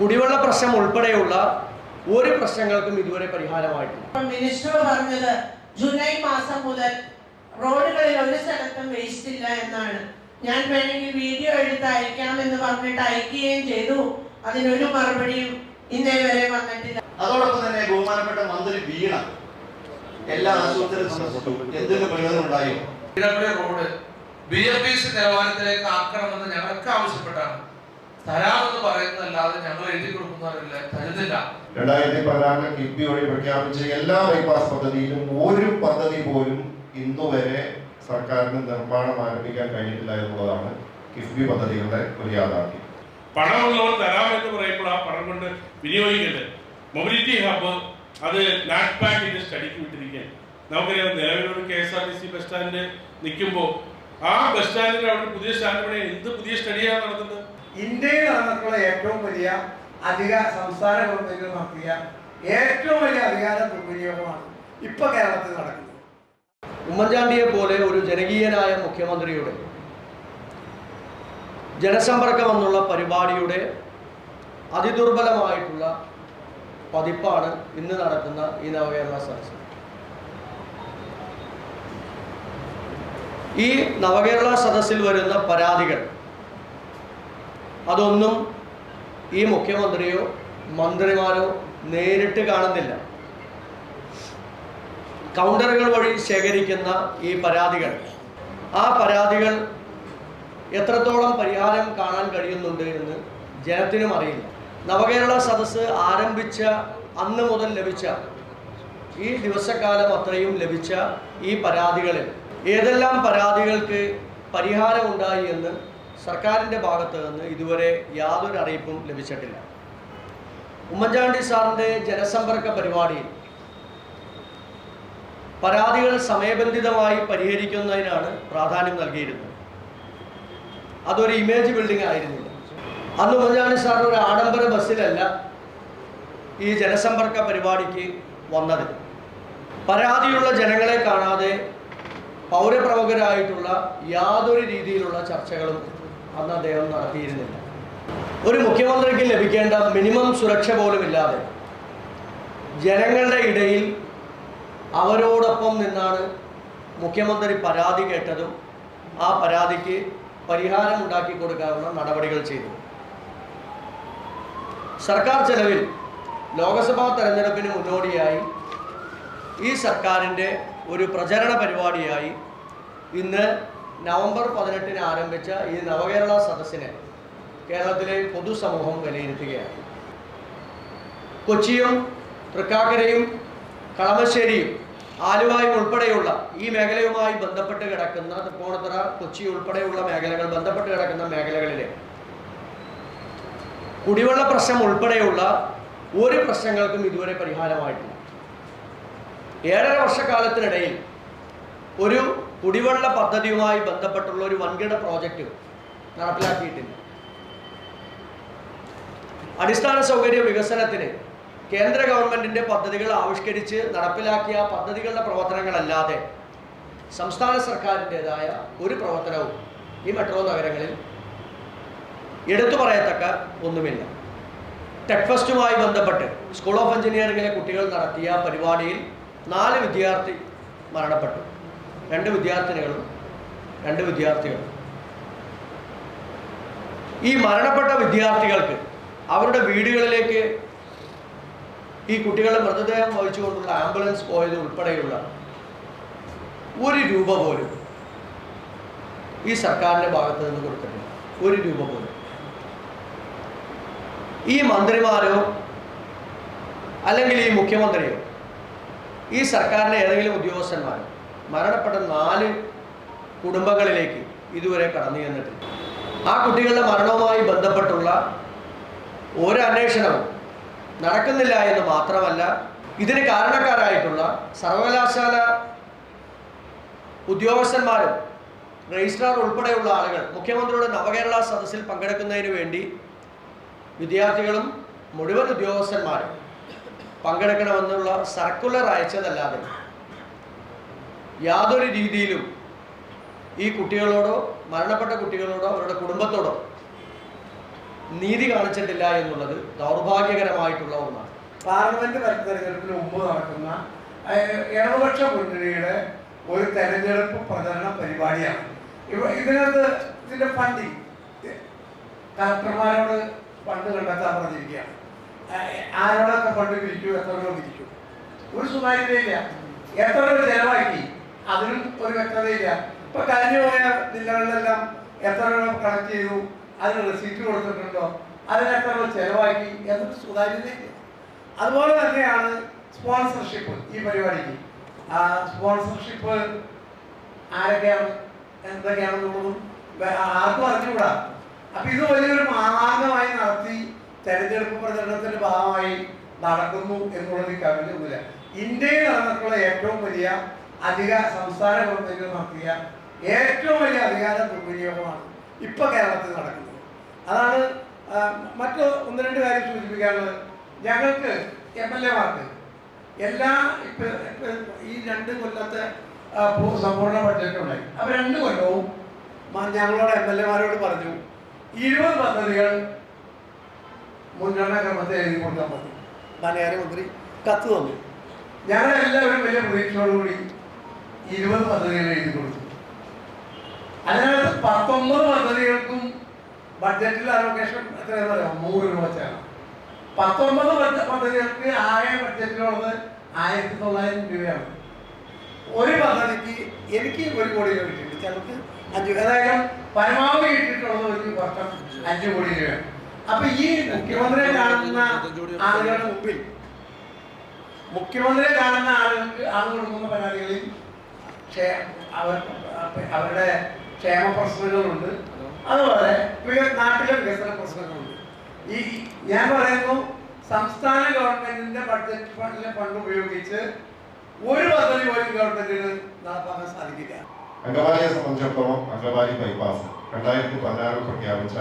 കുടിവെള്ള പ്രശ്നം ഉൾപ്പെടെയുള്ള ഒരു പ്രശ്നങ്ങൾക്കും ഇതുവരെ പരിഹാരമായിട്ടില്ല. അപ്പോൾ മിനിസ്റ്റർ പറഞ്ഞത് ജൂലൈ മാസം മുതൽ റോഡുകളിൽ ഒരു സ്ഥലത്തും വേസ്റ്റ് ഇല്ല എന്നാണ്. ഞാൻ വേണമെങ്കിൽ വീഡിയോ എടുത്ത് അയക്കാമെന്ന് പറഞ്ഞിട്ട് അയക്കുകയും ചെയ്തു. അതിനൊരു മറുപടിയും ഇന്നേ വരെ വന്നിട്ടില്ല. അതോടൊപ്പം തന്നെ ബഹുമാനപ്പെട്ട മന്ത്രി വീണ എല്ലാ എന്തെങ്കിലും പ്രയോജനം ഉണ്ടായോ? Road B F P C നിലവാരത്തിലേക്ക് ആക്കണമെന്ന് ഞങ്ങൾക്ക് ആവശ്യപ്പെട്ടാണ്. തരാമെന്ന് പറയുന്നതല്ലാതെ ഞങ്ങൾ എഴുതി കൊടുക്കുന്നവരല്ല. തരുന്നില്ല. രണ്ടായിരത്തി പതിനാറിലെ കിഫ്ബി വഴി പ്രഖ്യാപിച്ച എല്ലാ ബൈപ്പാസ് പദ്ധതിയിലും ഒരു പദ്ധതി പോലും ഇന്നുവരെ സർക്കാരിന് നിർമ്മാണം ആരംഭിക്കാൻ കഴിഞ്ഞിട്ടില്ല എന്നുള്ളതാണ് കിഫ്ബി പദ്ധതികളുടെ ഒരു യാഥാർത്ഥ്യം. പണമുള്ളവർ തരാമെന്ന് പറയുമ്പോൾ ആ പണം കൊണ്ട് വിനിയോഗിക്കരുത് മൊബിലിറ്റി ഹബ്ബ് അത് നാറ്റ്പാക്കിന്റെ സ്റ്റഡിക്ക് വിട്ടിരിക്കുകയാണ്. നമുക്കറിയാം നിലവിലൊരു K S R T C bus stand നിൽക്കുമ്പോൾ ആ ബസ് സ്റ്റാൻഡിൽ അവിടെ പുതിയ സ്റ്റാൻഡ് പണി എന്ത് പുതിയ സ്റ്റഡിയാണ് നടത്തുന്നത്? ഇന്ത്യയിൽ നടന്നിട്ടുള്ള ഏറ്റവും വലിയ അധിക സംസ്ഥാന ഗവൺമെന്റുകൾ നടത്തിയ ഏറ്റവും വലിയ അധികാര ദുർവിനിയോഗമാണ് ഇപ്പൊ കേരളത്തിൽ നടക്കുന്നത്. ഉമ്മൻചാണ്ടിയെ പോലെ ഒരു ജനകീയനായ മുഖ്യമന്ത്രിയുടെ ജനസമ്പർക്കം എന്നുള്ള പരിപാടിയുടെ അതിദുർബലമായിട്ടുള്ള പതിപ്പാണ് ഇന്ന് നടക്കുന്ന ഈ നവകേരള സദസ് ഈ നവകേരള സദസ്സിൽ വരുന്ന പരാതികൾ അതൊന്നും ഈ മുഖ്യമന്ത്രിയോ മന്ത്രിമാരോ നേരിട്ട് കാണുന്നില്ല. കൗണ്ടറുകൾ വഴി ശേഖരിക്കുന്ന ഈ പരാതികൾ. ആ പരാതികൾ എത്രത്തോളം പരിഹാരം കാണാൻ കഴിയുന്നുണ്ട് എന്ന് ജനത്തിനും അറിയില്ല. നവകേരള സദസ്സ് ആരംഭിച്ച അന്ന് മുതൽ ലഭിച്ച ഈ ദിവസക്കാലം അത്രയും ലഭിച്ച ഈ പരാതികളിൽ ഏതെല്ലാം പരാതികൾക്ക് പരിഹാരമുണ്ടായി എന്ന് സർക്കാരിന്റെ ഭാഗത്ത് നിന്ന് ഇതുവരെ യാതൊരു അറിയിപ്പും ലഭിച്ചിട്ടില്ല. ഉമ്മൻചാണ്ടി സാറിന്റെ ജനസമ്പർക്ക പരിപാടിയിൽ പരാതികൾ സമയബന്ധിതമായി പരിഹരിക്കുന്നതിനാണ് പ്രാധാന്യം നൽകിയിരുന്നത്. അതൊരു ഇമേജ് ബിൽഡിംഗ് ആയിരുന്നില്ല. അന്ന് ഉമ്മൻചാണ്ടി സാർ ഒരു ആഡംബര ബസ്സിലല്ല ഈ ജനസമ്പർക്ക പരിപാടിക്ക് വന്നത്. പരാതിയുള്ള ജനങ്ങളെ കാണാതെ പൗരപ്രമുഖരായിട്ടുള്ള യാതൊരു രീതിയിലുള്ള ചർച്ചകളും അന്ന് അദ്ദേഹം നടത്തിയിരുന്നില്ല. ഒരു മുഖ്യമന്ത്രിക്ക് ലഭിക്കേണ്ട മിനിമം സുരക്ഷ പോലും ഇല്ലാതെ ജനങ്ങളുടെ ഇടയിൽ അവരോടൊപ്പം നിന്നാണ് മുഖ്യമന്ത്രി പരാതി കേട്ടതും ആ പരാതിക്ക് പരിഹാരം ഉണ്ടാക്കി കൊടുക്കാനുള്ള നടപടികൾ ചെയ്തു. സർക്കാർ ചെലവിൽ ലോക്സഭാ തെരഞ്ഞെടുപ്പിന് മുന്നോടിയായി ഈ സർക്കാരിന്റെ ഒരു പ്രചരണ പരിപാടിയായി ഇന്ന് നവംബർ പതിനെട്ടിന് ആരംഭിച്ച ഈ നവകേരള സദസ്സിനെ കേരളത്തിലെ പൊതുസമൂഹം വിലയിരുത്തുകയാണ്. കൊച്ചിയും തൃക്കാക്കരയും കളമശ്ശേരിയും ആലുവായും ഉൾപ്പെടെയുള്ള ഈ മേഖലയുമായി ബന്ധപ്പെട്ട് കിടക്കുന്ന തൃക്കോണത്തറ കൊച്ചി ഉൾപ്പെടെയുള്ള മേഖലകൾ ബന്ധപ്പെട്ട് കിടക്കുന്ന മേഖലകളിലെ കുടിവെള്ള പ്രശ്നം ഉൾപ്പെടെയുള്ള ഒരു പ്രശ്നങ്ങൾക്കും ഇതുവരെ പരിഹാരമായിട്ടില്ല. ഏഴര വർഷക്കാലത്തിനിടയിൽ ഒരു കുടിവെള്ള പദ്ധതിയുമായി ബന്ധപ്പെട്ടുള്ള ഒരു വൻകിട പ്രോജക്റ്റ് നടപ്പിലാക്കിയിട്ടില്ല അടിസ്ഥാന സൗകര്യ വികസനത്തിന് കേന്ദ്ര ഗവൺമെന്റിന്റെ പദ്ധതികൾ ആവിഷ്കരിച്ച് നടപ്പിലാക്കിയ പദ്ധതികളുടെ പ്രവർത്തനങ്ങളല്ലാതെ സംസ്ഥാന സർക്കാരിന്റെതായ ഒരു പ്രവർത്തനവും ഈ മെട്രോ നഗരങ്ങളിൽ എടുത്തു പറയത്തക്ക ഒന്നുമില്ല. ടെക് ഫെസ്റ്റുമായി ബന്ധപ്പെട്ട് സ്കൂൾ ഓഫ് എഞ്ചിനീയറിംഗിലെ കുട്ടികൾ നടത്തിയ പരിപാടിയിൽ നാല് വിദ്യാർത്ഥി മരണപ്പെട്ടു. രണ്ട് വിദ്യാർത്ഥിനികളും രണ്ട് വിദ്യാർത്ഥികളും. ഈ മരണപ്പെട്ട വിദ്യാർത്ഥികൾക്ക് അവരുടെ വീടുകളിലേക്ക് ഈ കുട്ടികളുടെ മൃതദേഹം വഹിച്ചുകൊണ്ടുള്ള ആംബുലൻസ് പോയത് ഉൾപ്പെടെയുള്ള ഒരു രൂപ പോലും ഈ സർക്കാരിന്റെ ഭാഗത്ത് നിന്ന് കൊടുത്തിട്ടില്ല. ഒരു രൂപ പോലും. ഈ മന്ത്രിമാരോ അല്ലെങ്കിൽ ഈ മുഖ്യമന്ത്രിയോ ഈ സർക്കാരിന്റെ ഏതെങ്കിലും ഉദ്യോഗസ്ഥന്മാരോ മരണപ്പെട്ട നാല് കുടുംബങ്ങളിലേക്ക് ഇതുവരെ കടന്നു ചെന്നിട്ടില്ല. ആ കുട്ടികളുടെ മരണവുമായി ബന്ധപ്പെട്ടുള്ള ഒരു അന്വേഷണവും നടക്കുന്നില്ല എന്ന് മാത്രമല്ല ഇതിന് കാരണക്കാരായിട്ടുള്ള സർവകലാശാല ഉദ്യോഗസ്ഥന്മാരും രജിസ്ട്രാർ ഉൾപ്പെടെയുള്ള ആളുകൾ മുഖ്യമന്ത്രിയുടെ നവകേരള സദസ്സിൽ പങ്കെടുക്കുന്നതിന് വേണ്ടി വിദ്യാർത്ഥികളും മുഴുവൻ ഉദ്യോഗസ്ഥന്മാരും പങ്കെടുക്കണമെന്നുള്ള സർക്കുലർ അയച്ചതല്ലാതെ യാതൊരു രീതിയിലും ഈ കുട്ടികളോടോ മരണപ്പെട്ട കുട്ടികളോടോ അവരുടെ കുടുംബത്തോടോ നീതി കാണിച്ചിട്ടില്ല എന്നുള്ളത് ദൗർഭാഗ്യകരമായിട്ടുള്ള ഒന്നാണ്. പാർലമെന്റ് തെരഞ്ഞെടുപ്പിന് മുമ്പ് നടക്കുന്ന ഇടതുപക്ഷ മുന്നണിയുടെ ഒരു തെരഞ്ഞെടുപ്പ് പ്രചരണ പരിപാടിയാണ്. ഇവ ഇതിനകത്ത് ഇതിന്റെ ഫണ്ടിങ് കളക്ടർമാരോട് ഫണ്ട് കണ്ടെത്താൻ പറഞ്ഞിരിക്കുകയാണ്. ആരോടൊക്കെ ഫണ്ട് പിരിച്ചു എത്ര രൂപ ഒരു സുതാര്യതയില്ല. എത്ര രൂപ ചെലവാക്കി. അതിനും ഒരു വ്യക്തതയില്ല. ഇപ്പൊ കഴിഞ്ഞു പോയ ജില്ലകളിലെല്ലാം എത്ര രൂപ കളക്ട് ചെയ്തു? അതിന് റെസീറ്റ് കൊടുത്തിട്ടുണ്ടോ? അതിന് എത്ര രൂപ ചെലവാക്കി? എന്നൊരു സുതാര്യതയില്ല. അതുപോലെ തന്നെയാണ് സ്പോൺസർഷിപ്പ് ഈ പരിപാടിക്ക്. ആ സ്പോൺസർഷിപ്പ് ആരൊക്കെയാണ്? എന്തൊക്കെയാണെന്നുള്ളതും ആർക്കും അറിഞ്ഞുകൂടാ. അപ്പൊ ഇത് വലിയൊരു മാർഗമായി നടത്തി തെരഞ്ഞെടുപ്പ് പ്രചരണത്തിന്റെ ഭാഗമായി നടക്കുന്നു എന്നുള്ളത് കവിഞ്ഞൊന്നുമില്ല. ഇന്ത്യയിൽ നടന്നിട്ടുള്ള ഏറ്റവും വലിയ അധിക സംസ്ഥാന ഗവൺമെന്റുകൾ നടത്തിയ ഏറ്റവും വലിയ അധികാര ദുർവിനിയോഗമാണ് ഇപ്പൊ കേരളത്തിൽ നടക്കുന്നത്. അതാണ് മറ്റു ഒന്ന് രണ്ട് കാര്യം സൂചിപ്പിക്കാനുള്ളത്. ഞങ്ങൾക്ക് എം എൽ എമാർക്ക് എല്ലാ ഇപ്പൊ ഈ രണ്ട് കൊല്ലത്തെ സമ്പൂർണ ബഡ്ജറ്റ് ഉണ്ടായി. അപ്പൊ രണ്ട് കൊല്ലവും ഞങ്ങളോട് എം എൽ എമാരോട് പറഞ്ഞു ഇരുപത് പദ്ധതികൾ മുൻഗണനാ ക്രമത്തിൽ എഴുതി കൊടുക്കാൻ പറഞ്ഞു. ധനകാര്യമന്ത്രി കത്ത് തന്നു. ഞങ്ങളെല്ലാവരും വലിയ പ്രതീക്ഷയോടുകൂടി ഇരുപത് പദ്ധതികൾ എഴുതി കൊടുത്തു. അതിനകത്ത് പത്തൊമ്പത് പദ്ധതികൾക്കും ബഡ്ജറ്റിൽ അലോക്കേഷൻ എത്ര അറിയാം നൂറ് രൂപ വെച്ചാണ്. പത്തൊമ്പത് പദ്ധ- പദ്ധതികൾക്ക് ആകെ ബഡ്ജറ്റിലുള്ളത് ആയിരത്തി തൊള്ളായിരം രൂപയാണ്. ഒരു പദ്ധതിക്ക് എനിക്ക് ഒരു കോടി രൂപ കിട്ടിയിട്ടുണ്ട്. ചിലർക്ക് അഞ്ച് ഏതായാലും പരമാവധി കിട്ടിയിട്ടുള്ളത് ഒരു വർഷം അഞ്ച് കോടി രൂപയാണ്. അപ്പൊ ഈ മുഖ്യമന്ത്രിയെ കാണുന്ന ആളുകളുടെ മുമ്പിൽ മുഖ്യമന്ത്രിയെ കാണുന്ന ആളുകൾക്ക് ആൾ കൊടുക്കുന്ന പരാതികളിൽ അവരുടെ ക്ഷേമ പ്രശ്നങ്ങളുണ്ട്. അതുപോലെ നാട്ടിലെ വികസന പ്രശ്നങ്ങളുണ്ട്. ഈ ഞാൻ പറയുന്നു സംസ്ഥാന ഗവൺമെന്റിന്റെ ബഡ്ജറ്റ് ഫണ്ടിലെ ഫണ്ട് ഉപയോഗിച്ച് ഒരു പദ്ധതി പോലും ഗവൺമെന്റിന് നടപ്പാക്കാൻ സാധിക്കില്ല. അങ്കമാലിയെ സംബന്ധിച്ചിടത്തോളം അങ്കമാലി ബൈപ്പാസ് രണ്ടായിരത്തി പതിനാറിൽ പ്രഖ്യാപിച്ച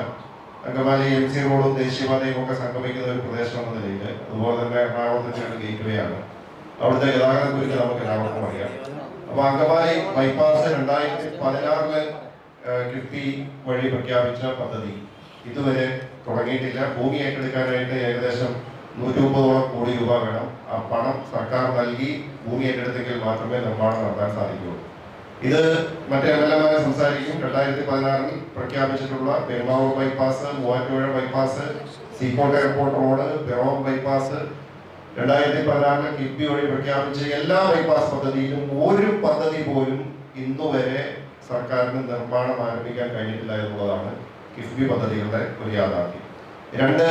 അങ്കമാലി എം സി റോഡും ദേശീയപാതയും ഒക്കെ സംഗമിക്കുന്ന ഒരു പ്രദേശം എന്ന നിലയിൽ അതുപോലെ തന്നെ എറണാകുളത്തിന്റെ ഗേറ്റ് വേ ആണ്. അവിടുത്തെ ഗതാഗതം കുറിച്ച് നമുക്ക് എല്ലാവർക്കും അറിയാം. അപ്പൊ അങ്കമാലി ബൈപ്പാസ് രണ്ടായിരത്തി പതിനാറിൽ കിഫ്ബി വഴി പ്രഖ്യാപിച്ച പദ്ധതി ഇതുവരെ തുടങ്ങിയിട്ടില്ല. ഭൂമി ഏറ്റെടുക്കാനായിട്ട് ഏകദേശം നൂറ്റി മുപ്പതോളം കോടി രൂപ വേണം. ആ പണം സർക്കാർ നൽകി ഭൂമി ഏറ്റെടുത്തെങ്കിൽ മാത്രമേ നിർമ്മാണം നടത്താൻ സാധിക്കുകയുള്ളൂ ഇത് മറ്റേ എം എൽ എമാരെ സംസാരിക്കും. രണ്ടായിരത്തി പതിനാറിൽ പ്രഖ്യാപിച്ചിട്ടുള്ള Perumbavoor bypass Muvattupuzha bypass seaport airport road Piravom bypass രണ്ടായിരത്തി പതിനാറിൽ കിഫ്ബി വഴി പ്രഖ്യാപിച്ച എല്ലാ ബൈപ്പാസ് പദ്ധതിയിലും ഒരു പദ്ധതി പോലും ഇന്നുവരെ സർക്കാരിന് നിർമ്മാണം ആരംഭിക്കാൻ കഴിഞ്ഞിട്ടില്ല എന്നുള്ളതാണ് കിഫ്ബി പദ്ധതികളുടെ ഒരു യാഥാർത്ഥ്യം. രണ്ട്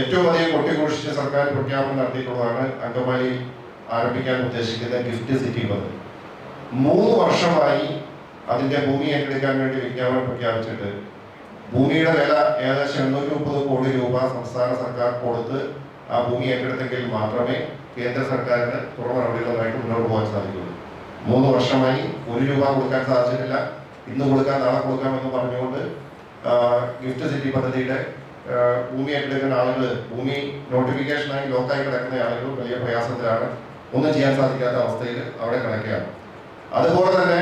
ഏറ്റവും അധികം കൊട്ടിഘോഷിച്ച് സർക്കാർ പ്രഖ്യാപനം നടത്തിയിട്ടുള്ളതാണ് അങ്കമാലിയിൽ ആരംഭിക്കാൻ ഉദ്ദേശിക്കുന്ന ഗിഫ്റ്റ് സിറ്റി പദ്ധതി. മൂന്ന് വർഷമായി അതിന്റെ ഭൂമി ഏറ്റെടുക്കാൻ വേണ്ടി വിജ്ഞാപനം പ്രഖ്യാപിച്ചിട്ട് ഭൂമിയുടെ വില ഏകദേശം എണ്ണൂറ്റി മുപ്പത് കോടി രൂപ സംസ്ഥാന സർക്കാർ കൊടുത്ത് ആ ഭൂമി ഏറ്റെടുത്തെങ്കിൽ മാത്രമേ കേന്ദ്ര സർക്കാരിന് തുടർ നടപടികളുമായിട്ട് മുന്നോട്ട് പോകാൻ സാധിക്കുള്ളൂ മൂന്ന് വർഷമായി ഒരു രൂപ കൊടുക്കാൻ സാധിച്ചിട്ടില്ല. ഇന്ന് കൊടുക്കാൻ നാളെ കൊടുക്കാമെന്ന് പറഞ്ഞുകൊണ്ട് ഗിഫ്റ്റ് സിറ്റി പദ്ധതിയുടെ ഭൂമി ഏറ്റെടുക്കുന്ന ആളുകൾ ഭൂമി നോട്ടിഫിക്കേഷനായി ലോക്കായി കിടക്കുന്ന ആളുകൾ വലിയ പ്രയാസത്തിലാണ്. ഒന്നും ചെയ്യാൻ സാധിക്കാത്ത അവസ്ഥയിൽ അവിടെ കിടക്കുകയാണ്. അതുപോലെ തന്നെ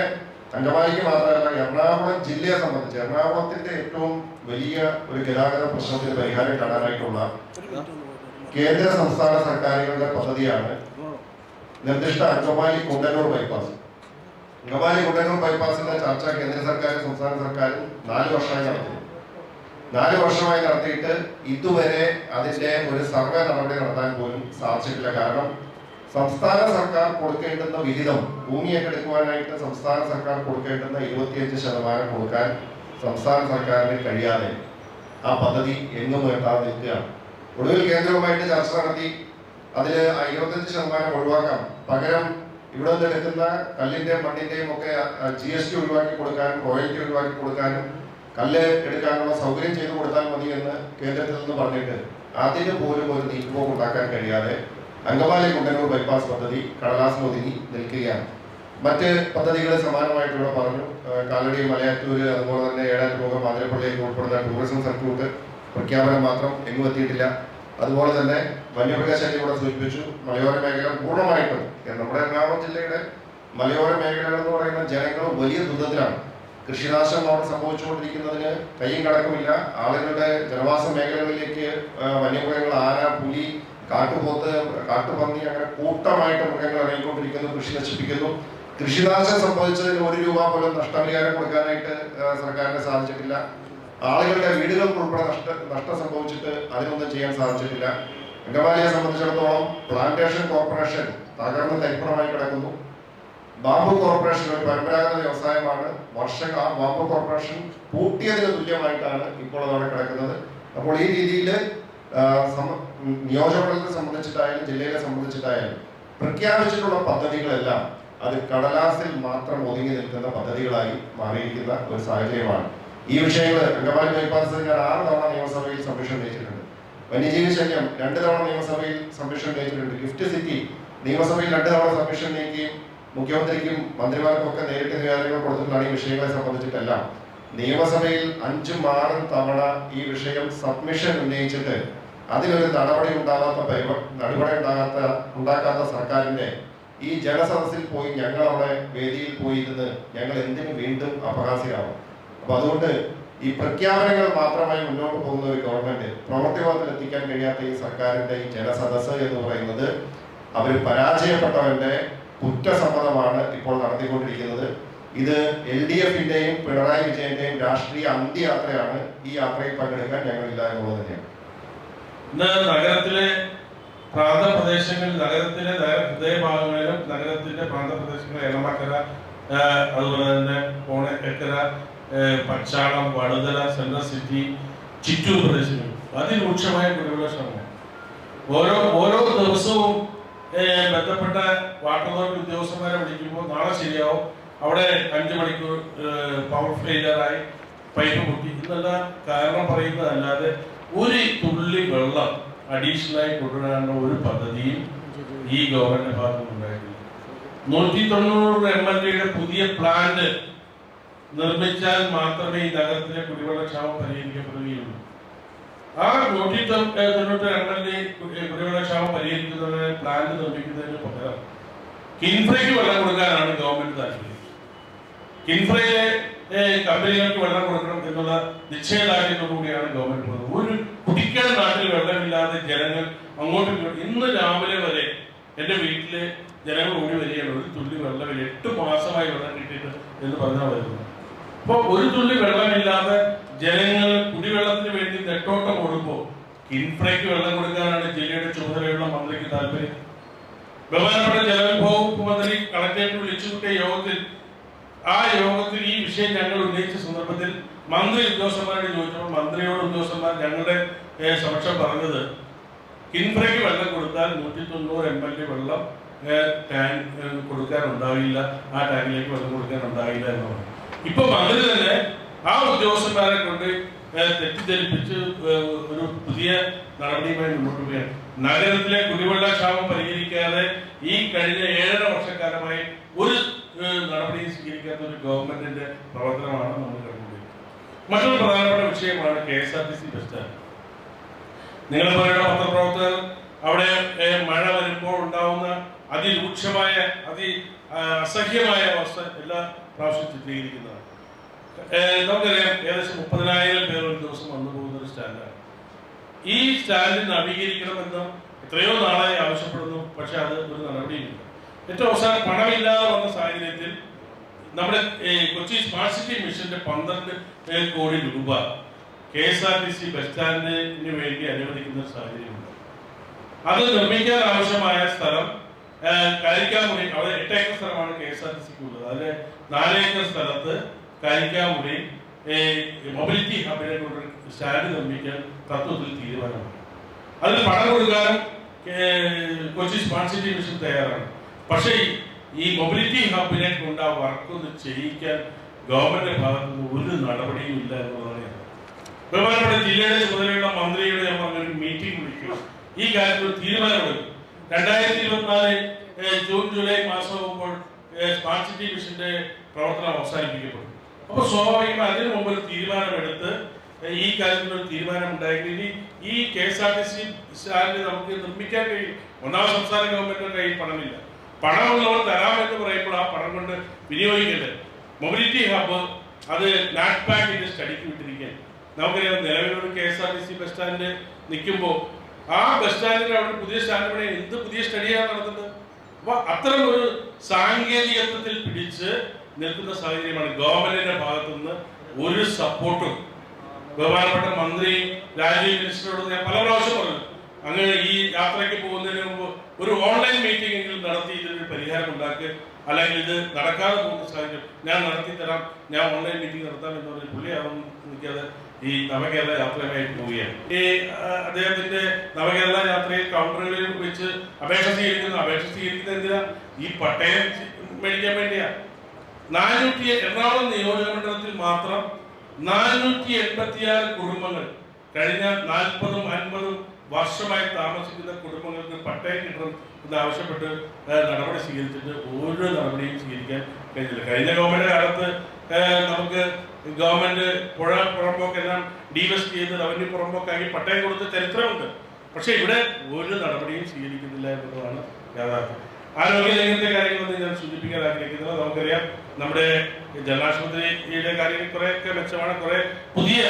അങ്കമാലിക്ക് മാത്രമല്ല എറണാകുളം ജില്ലയെ സംബന്ധിച്ച് എറണാകുളത്തിന്റെ ഏറ്റവും വലിയ ഒരു ഗതാഗത പ്രശ്നത്തിന് പരിഹാരം കാണാനായിട്ടുള്ള കേന്ദ്ര സംസ്ഥാന സർക്കാരുകളുടെ പദ്ധതിയാണ് നിർദ്ദിഷ്ട അങ്കമാലി കുണ്ടന്നൂർ ബൈപ്പാസ് അങ്കമാലി കുണ്ടന്നൂർ ബൈപ്പാസിന്റെ ചർച്ച കേന്ദ്ര സർക്കാരും സംസ്ഥാന സർക്കാരും നാല് വർഷമായി നടത്തി. നാല് വർഷമായി നടത്തിയിട്ട് ഇതുവരെ അതിന്റെ ഒരു സർവേ നടപടി നടത്താൻ പോലും സാധിച്ചിട്ടില്ല. കാരണം സംസ്ഥാന സർക്കാർ കൊടുക്കേണ്ടുന്ന വിഹിതം ഭൂമി ഏറ്റെടുക്കുവാനായിട്ട് സംസ്ഥാന സർക്കാർ കൊടുക്കേണ്ടുന്ന ഇരുപത്തിയഞ്ച് ശതമാനം കൊടുക്കാൻ സംസ്ഥാന സർക്കാരിന് കഴിയാതെ ആ പദ്ധതി എങ്ങും എത്താതെ നിൽക്കുകയാണ്. ഒടുവിൽ കേന്ദ്രവുമായിട്ട് ചർച്ച നടത്തി. അതിൽ ഇരുപത്തഞ്ച് ശതമാനം ഒഴിവാക്കാം. പകരം ഇവിടെ നിന്ന് എടുക്കുന്ന കല്ലിന്റെയും മണ്ണിന്റെയും ഒക്കെ ജി എസ് ടി ഒഴിവാക്കി കൊടുക്കാനും റോയൽറ്റി ഒഴിവാക്കി കൊടുക്കാനും കല്ല് എടുക്കാനുള്ള സൗകര്യം ചെയ്തു കൊടുത്താൽ മതി എന്ന് കേന്ദ്രത്തിൽ നിന്ന് പറഞ്ഞിട്ട് അതിന് പോലും ഒരു നീക്കുപോക്ക് ഉണ്ടാക്കാൻ കഴിയാതെ അങ്കമാലി കുണ്ടന്നൂർ ബൈപ്പാസ് പദ്ധതി കടലാസിൽ ഒതുങ്ങി നിൽക്കുകയാണ്. മറ്റ് പദ്ധതികൾ സമാനമായിട്ടുള്ള പറഞ്ഞു. കാലടി മലയാറ്റൂര് അതുപോലെ തന്നെ ഏഴാറ്റുമുഖം മാതിരപ്പള്ളിയൊക്കെ ഉൾപ്പെടുന്ന ടൂറിസം സർക്യൂട്ട് പ്രഖ്യാപനം മാത്രം എങ്ങും എത്തിയിട്ടില്ല അതുപോലെ തന്നെ വന്യമൃഗശല്യം ഇവിടെ സൂചിപ്പിച്ചു. മലയോര മേഖല പൂർണമായിട്ടും നമ്മുടെ എറണാകുളം ജില്ലയുടെ മലയോര മേഖലകൾ എന്ന് പറയുന്ന ജനങ്ങൾ വലിയ ദുരിതത്തിലാണ്. കൃഷിനാശം അവിടെ സംഭവിച്ചുകൊണ്ടിരിക്കുന്നതിന് കയ്യും കടക്കുമില്ല ആളുകളുടെ ജനവാസ മേഖലകളിലേക്ക് വന്യമൃഗങ്ങൾ ആന പുലി കാട്ടുപോത്ത് കാട്ടുപന്നി അങ്ങനെ കൂട്ടമായിട്ട് മൃഗങ്ങൾ ഇറങ്ങിക്കൊണ്ടിരിക്കുന്നു കൃഷി നശിപ്പിക്കുന്നു. കൃഷിനാശം സംഭവിച്ചതിന് ഒരു രൂപ പോലും നഷ്ടപരിഹാരം കൊടുക്കാനായിട്ട് സർക്കാരിന് സാധിച്ചിട്ടില്ല. ആളുകളുടെ വീടുകൾക്ക് ഉൾപ്പെടെ നഷ്ട നഷ്ടം സംഭവിച്ചിട്ട് അതിനൊന്നും ചെയ്യാൻ സാധിച്ചിട്ടില്ല. അങ്കമാലിയെ സംബന്ധിച്ചിടത്തോളം പ്ലാന്റേഷൻ കോർപ്പറേഷൻ തകർന്ന് തരിപ്പണമായി കിടക്കുന്നു. ബാംബു കോർപ്പറേഷൻ ഒരു പരമ്പരാഗത വ്യവസായമാണ്. വർഷങ്ങൾ ആ ബാംബു കോർപ്പറേഷൻ പൂട്ടിയതിന് തുല്യമായിട്ടാണ് ഇപ്പോൾ അതവിടെ കിടക്കുന്നത്. അപ്പോൾ ഈ രീതിയിൽ നിയോജകമണ്ഡലത്തെ സംബന്ധിച്ചിട്ടായാലും ജില്ലയെ സംബന്ധിച്ചിട്ടായാലും പ്രഖ്യാപിച്ചിട്ടുള്ള പദ്ധതികളെല്ലാം അത് കടലാസിൽ മാത്രം ഒതുങ്ങി നിൽക്കുന്ന പദ്ധതികളായി മാറിയിരിക്കുന്ന ഒരു സാഹചര്യമാണ്. ഈ വിഷയങ്ങൾ അങ്കമാലി ബൈപ്പാസ് ഞാൻ ആറ് തവണ നിയമസഭയിൽ സംരക്ഷണം ഉന്നയിച്ചിട്ടുണ്ട് വന്യജീവി ശല്യം രണ്ട് തവണ നിയമസഭയിൽ സംരക്ഷണം ഉന്നയിച്ചിട്ടുണ്ട് ഗിഫ്റ്റ് സിറ്റി നിയമസഭയിൽ രണ്ട് തവണ സംരക്ഷണം ഉന്നയിക്കുകയും മുഖ്യമന്ത്രിക്കും മന്ത്രിമാർക്കും ഒക്കെ നേരിട്ട് നിവേദനങ്ങൾ കൊടുത്തിട്ടുള്ളതാണ് ഈ വിഷയങ്ങളെ സംബന്ധിച്ചിട്ടെല്ലാം. നിയമസഭയിൽ അഞ്ചും ആറും തവണ ഈ വിഷയം സബ്മിഷൻ ഉന്നയിച്ചിട്ട് അതിനൊരു നടപടി ഉണ്ടാകാത്ത നടപടി ഉണ്ടാകാത്ത ഉണ്ടാക്കാത്ത സർക്കാരിന്റെ ഈ ജനസദസ്സിൽ പോയി ഞങ്ങൾ അവിടെ വേദിയിൽ പോയി ഇരുന്ന് ഞങ്ങൾ എന്തിനു വീണ്ടും അപഹാസ്യരാകും അപ്പൊ അതുകൊണ്ട് ഈ പ്രഖ്യാപനങ്ങൾ മാത്രമായി മുന്നോട്ട് പോകുന്ന ഒരു ഗവൺമെന്റ് പ്രവൃത്തിപഥത്തിൽ എത്തിക്കാൻ കഴിയാത്ത ഈ സർക്കാരിന്റെ ഈ ജനസദസ് എന്ന് പറയുന്നത് അവർ പരാജയപ്പെട്ടവന്റെ കുറ്റസമ്മതമാണ് ഇപ്പോൾ നടത്തിക്കൊണ്ടിരിക്കുന്നത്. ഇത് എൽ ഡി എഫിന്റെയും പിണറായി വിജയന്റെയും രാഷ്ട്രീയ അന്ത്യയാത്രയാണ് ഈ യാത്രയിൽ പങ്കെടുക്കാൻ ഞങ്ങളില്ല എന്നുള്ളത് തന്നെയാണ്. ഇന്ന് നഗരത്തിലെ പ്രാന്തപ്രദേശങ്ങളിൽ നഗരത്തിലെ നഗര ഹൃദയഭാഗങ്ങളിലും നഗരത്തിന്റെ പ്രാന്തപ്രദേശങ്ങളിലെ എളമക്കര അതുപോലെ തന്നെ കോണക്കര പച്ചാളം വടുതല സെൻട്രൽ സിറ്റി ചിറ്റൂർ പ്രദേശങ്ങൾ. അതിരൂക്ഷമായ കുടിവെള്ള ക്ഷാമം ഓരോ ഓരോ ദിവസവും ബന്ധപ്പെട്ട വാട്ടർ അതോറിറ്റി ഉദ്യോഗസ്ഥന്മാരെ വിളിക്കുമ്പോൾ നാളെ ശരിയാവും. അവിടെ അഞ്ചു മണിക്കൂർ പവർ ഫെയിലറായി പൈപ്പ് പൊട്ടി. ഇതെല്ലാം കാരണം പറയുന്നതല്ലാതെ ഒരു തുള്ളി വെള്ളം അഡീഷണലായി കൊണ്ടുവരാനുള്ള ഒരു പദ്ധതിയും ഈ ഗവൺമെന്റ് ഭാഗത്തുനിന്നുണ്ടായിരുന്നു നൂറ്റി തൊണ്ണൂറ് എം എൽ എയുടെ പുതിയ പ്ലാന്റ് നിർമ്മിച്ചാൽ മാത്രമേ ഈ നഗരത്തിലെ കുടിവെള്ളക്ഷാമം പരിഹരിക്കപ്പെടുകയുള്ളൂ. ആ നൂറ്റി തൊണ്ണൂറ്റി രണ്ടിന്റെ കുടിവെള്ളക്ഷാമം പരിഹരിക്കുന്നതിന് പ്ലാന്റ് നിർമ്മിക്കുന്നതിന് പകരം കിൻഫ്രയ്ക്ക് വെള്ളം കൊടുക്കാനാണ് ഗവൺമെന്റ് താല്പര്യം. കിൻഫ്രയിലെ കമ്പനികൾക്ക് വെള്ളം കൊടുക്കണം എന്നുള്ള നിശ്ചയദാർഢ്യത്തോടുകൂടിയാണ് ഗവൺമെന്റ് പോകുന്നത്. ഒരു കുടിക്കാൻ നാട്ടിൽ വെള്ളമില്ലാതെ ജനങ്ങൾ അങ്ങോട്ടും ഇന്ന് രാവിലെ വരെ എന്റെ വീട്ടിലെ ജനങ്ങൾ ഓടി വരികയാണ്. ഒരു തുള്ളി വെള്ളമില്ല. എട്ട് മാസമായി വെള്ളം കിട്ടിയിട്ട് എന്ന് പറഞ്ഞാൽ വരുന്നത്. അപ്പൊ ഒരു തുള്ളി വെള്ളമില്ലാതെ ജനങ്ങൾ കുടിവെള്ളത്തിന് വേണ്ടി നെട്ടോട്ടം ഓടുമ്പോൾ കിൻഫ്രയ്ക്ക് വെള്ളം കൊടുക്കാനാണ് ജില്ലയുടെ ചുമതലയുള്ള മന്ത്രിക്ക് താല്പര്യം. ബഹുമാനപ്പെട്ട ജലവിഭവ വകുപ്പ് മന്ത്രി കളക്ടറേറ്റ് വിളിച്ചുകൂട്ടിയ യോഗത്തിൽ ആ യോഗത്തിൽ ഈ വിഷയം ഞങ്ങൾ ഉന്നയിച്ച സന്ദർഭത്തിൽ മന്ത്രി ഉദ്യോഗസ്ഥന്മാരോട് ചോദിച്ചപ്പോൾ മന്ത്രിയോട് ഉദ്യോഗസ്ഥന്മാർ ഞങ്ങളുടെ സമക്ഷം പറഞ്ഞത് കിൻഫ്രയ്ക്ക് വെള്ളം കൊടുത്താൽ നൂറ്റി തൊണ്ണൂറ് എം എൽ എ വെള്ളം ടാങ്ക് ഉണ്ടാവില്ല ആ ടാങ്കിലേക്ക് വെള്ളം കൊടുക്കാൻ ഉണ്ടാവില്ല എന്ന് പറഞ്ഞു. ഇപ്പൊ മന്ത്രി തന്നെ ആ ഉദ്യോഗസ്ഥന്മാരെ കൊണ്ട് തെറ്റിദ്ധരിപ്പിച്ച് ഒരു പുതിയ നടപടിയുമായി മുന്നോട്ട് പോവുകയാണ്. നഗരത്തിലെ കുടിവെള്ള ക്ഷാമം പരിഹരിക്കാതെ ഈ കഴിഞ്ഞ ഏഴര വർഷക്കാലമായി ഒരു നടപടിയും സ്വീകരിക്കാത്ത ഒരു ഗവൺമെന്റിന്റെ പ്രവർത്തനമാണ് നമ്മൾ കണ്ടുകൊണ്ടിരിക്കുന്നത്. മറ്റൊരു പ്രധാനപ്പെട്ട വിഷയമാണ് K S R T C bus stand. നിങ്ങൾ പറയുന്ന പത്രപ്രവർത്തകർ അവിടെ മഴ വരുമ്പോൾ ഉണ്ടാവുന്ന അതിരൂക്ഷമായ അതി അസഹ്യമായ അവസ്ഥ എല്ലാ പ്രാവശ്യവും ചെയ്തിരിക്കുന്നതാണ് നമുക്കറിയാം ഏകദേശം മുപ്പതിനായിരം പേർ ഒരു ദിവസം വന്നു പോകുന്ന ഒരു സ്റ്റാൻഡാണ്. ഈ സ്റ്റാൻഡ് നവീകരിക്കണമെന്ന് എത്രയോ നാളായി ആവശ്യപ്പെടുന്നു പക്ഷെ അത് ഒരു നടപടിയില്ല ഏറ്റവും അവസാനം പണമില്ലാതെ വന്ന സാഹചര്യത്തിൽ നമ്മുടെ കൊച്ചി സ്മാർട്ട് സിറ്റി മിഷന്റെ പന്ത്രണ്ട് കോടി രൂപ K S R T C bus സ്റ്റാൻഡിന് വേണ്ടി അനുവദിക്കുന്ന സാഹചര്യമുണ്ട്. അത് നിർമ്മിക്കാൻ ആവശ്യമായ സ്ഥലം കരിക്കാമുറി അവിടെ എട്ട് ഏക്കർ സ്ഥലമാണ് കെ എസ് ആർ ടി സിക്ക് ഉള്ളത്. അതിൽ നാല് ഏക്കർ സ്ഥലത്ത് കരിക്കാമുറി മൊബിലിറ്റി ഹബിനെ കൊണ്ട് സ്റ്റാൻഡ് നിർമ്മിക്കാൻ തത്വത്തിൽ തീരുമാനമാണ്. അതിന് പണം കൊടുക്കാനും കൊച്ചി സ്മാർട്ട് സിറ്റി മിഷൻ തയ്യാറാണ്. പക്ഷേ ഈ- മൊബിലിറ്റി ഹബിനെ കൊണ്ട് ആ വർക്ക് ഒന്ന് ചെയ്യിക്കാൻ ഗവൺമെന്റ് ഭാഗത്തു നിന്ന് ഒരു നടപടിയും ഇല്ല എന്നുള്ളതാണ് ബഹുമാനപ്പെട്ട ജില്ലയുടെ ചുമതലയുള്ള മന്ത്രിയുടെ ഞാൻ പറഞ്ഞൊരു മീറ്റിംഗ് വിളിക്കും. ഈ കാര്യത്തിൽ തീരുമാനമെടുക്കും. രണ്ടായിരത്തി ഇരുപത്തിനാല് ജൂൺ ജൂലൈ മാസമാകുമ്പോൾ സ്മാർട്ട് സിറ്റി മിഷന്റെ പ്രവർത്തനം അവസാനിപ്പിക്കപ്പെടും അപ്പൊ സ്വാഭാവികമായി അതിനു മുമ്പ് ഒരു തീരുമാനമെടുത്ത് ഈ കാര്യത്തിൽ ഒരു തീരുമാനം ഉണ്ടായെങ്കിൽ ഇനി ഈ K S R T C stand നമുക്ക് നിർമ്മിക്കാൻ കഴിയും? ഒന്നാമത് സംസ്ഥാന ഗവൺമെന്റിന്റെ കയ്യിൽ പണമില്ല. പണമുള്ളവർ തരാമെന്ന് പറയുമ്പോൾ ആ പണം കൊണ്ട് വിനിയോഗിക്കരുത് മൊബിലിറ്റി ഹബ്ബ് അത് നാറ്റ്പാക്കിന്റെ സ്റ്റഡിക്ക് വിട്ടിരിക്കുകയാണ്. നമുക്കറിയാം നിലവിലൊരു K S R T C bus stand നിൽക്കുമ്പോൾ ആ ബസ് സ്റ്റാൻഡിൽ അവിടെ പുതിയ സ്റ്റാൻഡ് എന്ത് പുതിയ സ്റ്റഡിയാണ് നടത്തുന്നത്? അപ്പൊ അത്തരം ഒരു സാങ്കേതികത്വത്തിൽ പിടിച്ച് നിൽക്കുന്ന സാഹചര്യമാണ് ഗവൺമെന്റിന്റെ ഭാഗത്തുനിന്ന് ഒരു സപ്പോർട്ടും. ബഹുമാനപ്പെട്ട മന്ത്രി രാജീവ് മിനിസ്റ്ററോട് ഞാൻ പല പ്രാവശ്യം പറഞ്ഞു. അങ്ങനെ ഈ യാത്രയ്ക്ക് പോകുന്നതിന് മുമ്പ് ഒരു ഓൺലൈൻ മീറ്റിംഗ് എങ്കിലും നടത്തി ഇതിനൊരു പരിഹാരം ഉണ്ടാക്കുക അല്ലെങ്കിൽ ഇത് നടക്കാതെ പോകുന്ന സാഹചര്യം ഞാൻ നടത്തി തരാം ഞാൻ ഓൺലൈൻ മീറ്റിംഗ് നടത്താം എന്ന് പറഞ്ഞ് പുള്ളി അതൊന്നും നിൽക്കാതെ ഈ നവകേരള യാത്രയുമായി പോവുകയാണ്. ഈ അദ്ദേഹത്തിന്റെ നവകേരള യാത്രയിൽ കൗണ്ടറുകളിൽ വെച്ച് അപേക്ഷ സ്വീകരിക്കുന്നു. അപേക്ഷ സ്വീകരിക്കുന്നത് എന്തിനാ? ഈ പട്ടയം മേടിക്കാൻ വേണ്ടിയാ. നാനൂറ്റി എറണാകുളം നിയോജക മണ്ഡലത്തിൽ മാത്രം നാനൂറ്റി എൺപത്തിയാറ് കുടുംബങ്ങൾ കഴിഞ്ഞ നാൽപ്പതും അൻപതും വർഷമായി താമസിക്കുന്ന കുടുംബങ്ങൾക്ക് പട്ടയം കിട്ടണം എന്ന് ആവശ്യപ്പെട്ട് ഏഹ്, നടപടി സ്വീകരിച്ചിട്ട് ഓരോ നടപടിയും സ്വീകരിക്കാൻ കഴിഞ്ഞില്ല. കഴിഞ്ഞ ഗവൺമെന്റ് കാലത്ത് നമുക്ക് ഗവൺമെന്റ് പുഴ പുറമ്പോക്കെല്ലാം ഡീവെസ്റ്റ് ചെയ്ത് റവന്യൂ പുറമ്പോക്കാക്കി പട്ടയം കൊടുത്ത ചരിത്രമുണ്ട്. പക്ഷെ ഇവിടെ ഒരു നടപടിയും സ്വീകരിക്കുന്നില്ല എന്നുള്ളതാണ് യാഥാർത്ഥ്യം. ആരോഗ്യ രംഗത്തെ കാര്യങ്ങളൊന്നും ഞാൻ സൂചിപ്പിക്കാൻ ആഗ്രഹിക്കുന്നത് നമുക്കറിയാം നമ്മുടെ ജനാശുപത്രിയുടെ കാര്യങ്ങൾ കുറേയൊക്കെ മെച്ചമാണ്. കുറെ പുതിയ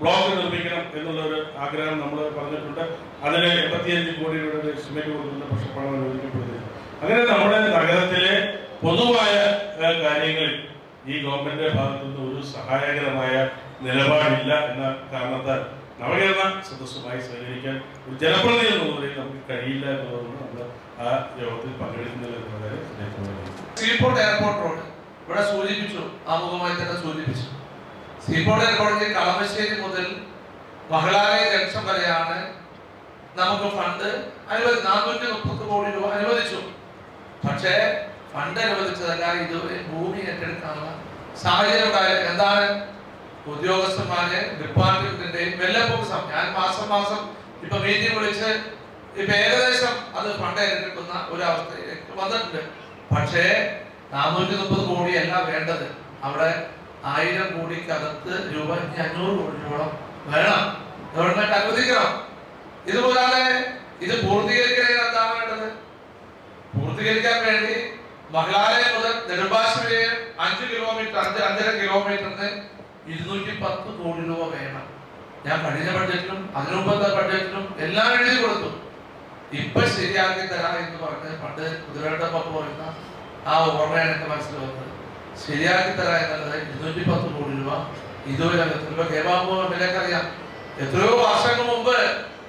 ബ്ലോക്ക് നിർമ്മിക്കണം എന്നുള്ള ഒരു ആഗ്രഹം നമ്മൾ പറഞ്ഞിട്ടുണ്ട്. അതിന് എൺപത്തിയഞ്ച് കോടി രൂപയുടെ എസ്റ്റിമേറ്റ് കൊടുക്കുന്ന പക്ഷെ പണം അനുവദിക്കപ്പെടുന്നില്ല. അങ്ങനെ നമ്മുടെ നഗരത്തിലെ പൊതുവായ കാര്യങ്ങളിൽ ഈ ഗവൺമെന്റിന്റെ ഭാഗത്തുനിന്ന് ഒരു സഹായകരമായ നിലപാടില്ല എന്ന കാരണത്താൽ നവകേരള സദസ്സുമായി സഹകരിക്കാൻ ഒരു ജനപ്രതിനിധി എന്ന നിലയിൽ നമുക്ക് കഴിയില്ല എന്നുള്ളതാണ് നമ്മൾ ആ യോഗത്തിൽ പങ്കെടുക്കുന്നില്ല സീപോർട്ട് എയർപോർട്ട് റോഡ്. ഇവിടെ സൂചിപ്പിച്ചു ആമുഖമായി തന്നെ സൂചിപ്പിച്ചു. സീപോർട്ട് എയർപോർട്ടിൽ കളമശ്ശേരി മുതൽ മഹളാലയ ജംഗ്ഷൻ വരെയാണ് നമുക്ക് ഫണ്ട് അനുവദി നാനൂറ്റി മുപ്പത് കോടി രൂപ അനുവദിച്ചു. പക്ഷേ ഫണ്ട് അനുവദിച്ചതല്ല ഇത് ഭൂമി ഏറ്റെടുക്കാനുള്ള സാഹചര്യം എന്താണ്? ഉദ്യോഗസ്ഥന്മാരെ ഡിപ്പാർട്ട്മെന്റിന്റെയും വെല്ലപ്പോ ഞാൻ മാസം മാസം ഇപ്പൊ മീറ്റിംഗ് വിളിച്ച് ഇപ്പൊ ഏകദേശം അത് ഫണ്ട് ഏറ്റെടുക്കുന്ന ഒരു അവസ്ഥയിലേക്ക് വന്നിട്ടുണ്ട്. പക്ഷേ നാനൂറ്റി മുപ്പത് കോടിയല്ല വേണ്ടത്. അവിടെ ആയിരം കോടിക്കകത്ത് രൂപ അഞ്ഞൂറ് കോടി രൂപ വേണം ഗവൺമെന്റ് അനുവദിക്കണം. ഇതുപോലെ ഇത് പൂർത്തീകരിക്കണമെങ്കിൽ എന്താണ് വേണ്ടത്? പൂർത്തീകരിക്കാൻ വേണ്ടി മഹിളാലയം മുതൽ നെടുമ്പാശ്ശേരി അഞ്ച് കിലോമീറ്റർ അഞ്ച് അഞ്ചര കിലോമീറ്ററിന് ഇരുന്നൂറ്റി പത്ത് കോടി രൂപ വേണം. ഞാൻ കഴിഞ്ഞ ബഡ്ജറ്റിലും അതിനു മുമ്പത്തെ ബഡ്ജറ്റിലും എല്ലാം എഴുതി കൊടുത്തു. ഇപ്പൊ ശരിയാക്കി തരാം എന്ന് പറഞ്ഞ് പണ്ട് കുതിരേട്ടപ്പ പറയുന്ന ആ ഓർമ്മയാണ് എന്റെ മനസ്സിൽ വന്നത്. ശരിയാക്കി തരാം എന്നുള്ളത് ഇരുന്നൂറ്റി പത്ത് കോടി രൂപ ഇതുവരെ എത്രയോ കേബാബു ബാബു അറിയാം എത്രയോ വർഷങ്ങൾ മുമ്പ്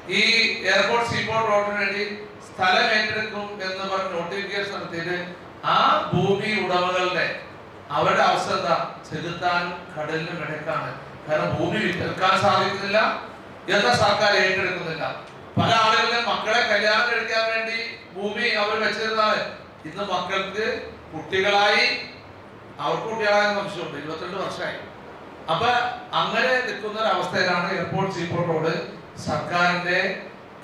ഈ എയർപോർട്ട് സീപോർട്ട് റോഡിന് വേണ്ടി സ്ഥലം ഏറ്റെടുക്കും എന്ന് പറഞ്ഞ് നോട്ടിഫിക്കേഷൻ നടത്തിയിട്ട് ആ ഭൂമി ഉടമകളുടെ അവരുടെ അവസ്ഥ എന്താ? ചെലുത്താനും കടലിനും ഇടയ്ക്കാണ് കാരണം ഭൂമി വിറ്റെടുക്കാൻ സാധിക്കുന്നില്ല എന്നാൽ സർക്കാർ ഏറ്റെടുക്കുന്നില്ല? പല ആളുകളും മക്കളെ കല്യാണം കഴിക്കാൻ വേണ്ടി ഭൂമി അവർ വെച്ചിരുന്നാണ് ഇന്ന് മക്കൾക്ക് കുട്ടികളായി അവർക്ക് കുട്ടികളായ സംശയമുണ്ട് ഇരുപത്തിരണ്ട് വർഷമായി. അപ്പൊ അങ്ങനെ നിൽക്കുന്ന ഒരു അവസ്ഥയിലാണ് എയർപോർട്ട് റോഡ്. സർക്കാരിന്റെ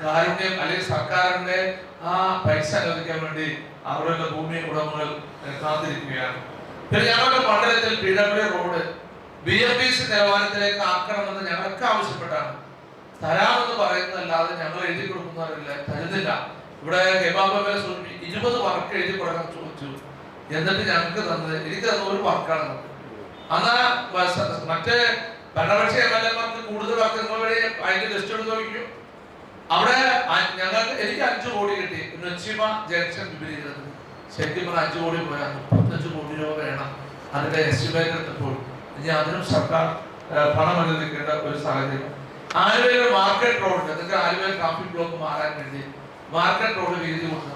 കാരുണ്യം അല്ലെങ്കിൽ സർക്കാരിന്റെ ആ പൈസ അനുവദിക്കാൻ വേണ്ടി അവരുടെ ഭൂമി ഉടമകൾ കാത്തിരിക്കുകയാണ്. പിന്നെ ഞങ്ങളുടെ മണ്ഡലത്തിൽ P road B M P C നിലവാരത്തിലേക്ക് ആക്കണമെന്ന് ഞങ്ങൾക്ക് ആവശ്യപ്പെട്ടാണ്. തരാമെന്ന് പറയുന്നതല്ലാതെ ഞങ്ങൾ എഴുതി കൊടുക്കുന്നവരില്ല തരുന്നില്ല. ഇവിടെ ഹേമാബമ്മയെ സൂചിപ്പി ഇരുപത് വർക്ക് എഴുതി കൊടുക്കാൻ ചോദിച്ചു. എന്നിട്ട് ഞങ്ങൾക്ക് തന്നത് എനിക്ക് തന്ന ഒരു വർക്കാണ് അന്നാ മറ്റേ ഭരണപക്ഷ എം എൽ എമാർക്ക് കൂടുതൽ വർക്ക് നിങ്ങൾ വഴി അതിന്റെ ലിസ്റ്റ് എടുത്ത് നോക്കിക്കും. അവിടെ ഞങ്ങൾക്ക് എനിക്ക് അഞ്ചു കോടി കിട്ടി. നൊച്ചിമ ജംഗ്ഷൻ വിപരീതം ശരിക്കും പറഞ്ഞാൽ അഞ്ചു കോടി പോയാൽ മുപ്പത്തഞ്ച് കോടി രൂപ വേണം. അതിന്റെ എസ്റ്റിമേറ്റ് എത്തപ്പോൾ ഇനി അതിനും സർക്കാർ പണം അനുവദിക്കേണ്ട ഒരു സാഹചര്യം. ആലുവയിൽ മാർക്കറ്റ് റോഡ് നിങ്ങൾക്ക് ആലുവയിൽ കാപ്പി ബ്ലോക്ക് മാറാൻ വേണ്ടി മാർക്കറ്റ് റോഡ് വീതി കൊണ്ട്.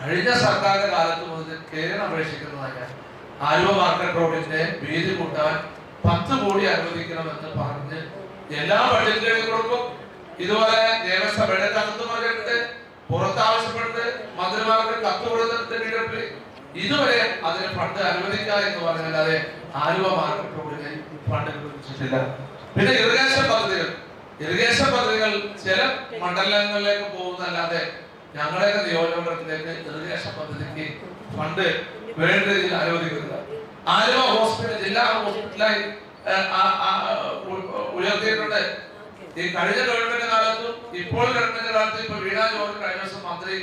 കഴിഞ്ഞ സർക്കാരിന്റെ കാലത്ത് മുതൽ കേരളം അപേക്ഷിക്കുന്നതായ ആലുവ മാർക്കറ്റ് റോഡിന്റെ വീതി കൂട്ടാൻ പത്ത് കോടി അനുവദിക്കണമെന്ന് പറഞ്ഞ് എല്ലാ ബഡ്ജറ്റിലും കൊടുക്കും. ഇതുപോലെ നിയമസഭയുടെ തകർത്ത് പറഞ്ഞിട്ട് പുറത്ത് ആവശ്യപ്പെട്ട് മന്ത്രിമാർക്ക് കത്ത് കൊടുത്തിട്ടുണ്ട് ബി ഇതുവരെ അതിന് ഫണ്ട് അനുവദിക്കുക എന്ന് പറഞ്ഞല്ലാതെ ആലുവ ഫണ്ട് അനുവദിച്ചിട്ടില്ല. പിന്നെ ഇറിഗേഷൻ പദ്ധതികൾ. ഇറിഗേഷൻ പദ്ധതികൾ ചില മണ്ഡലങ്ങളിലേക്ക് പോകുന്നല്ലാതെ ഞങ്ങളുടെ നിയോജകമണ്ഡലത്തിലേക്ക് ഇറിഗേഷൻ പദ്ധതിക്ക് ഫണ്ട് വേണ്ട രീതിയിൽ അനുവദിക്കുന്നില്ല. ആലുവ ഹോസ്പിറ്റൽ ജില്ലാ ഹോസ്പിറ്റലായി ഉയർത്തിയിട്ടുണ്ട്. ഈ കഴിഞ്ഞ ഗവൺമെന്റ് കാലത്തും ഇപ്പോൾ ഗവൺമെന്റ് കാലത്തും ഇപ്പൊ വീണാ ജോർജ് കഴിഞ്ഞ ദിവസം മന്ത്രി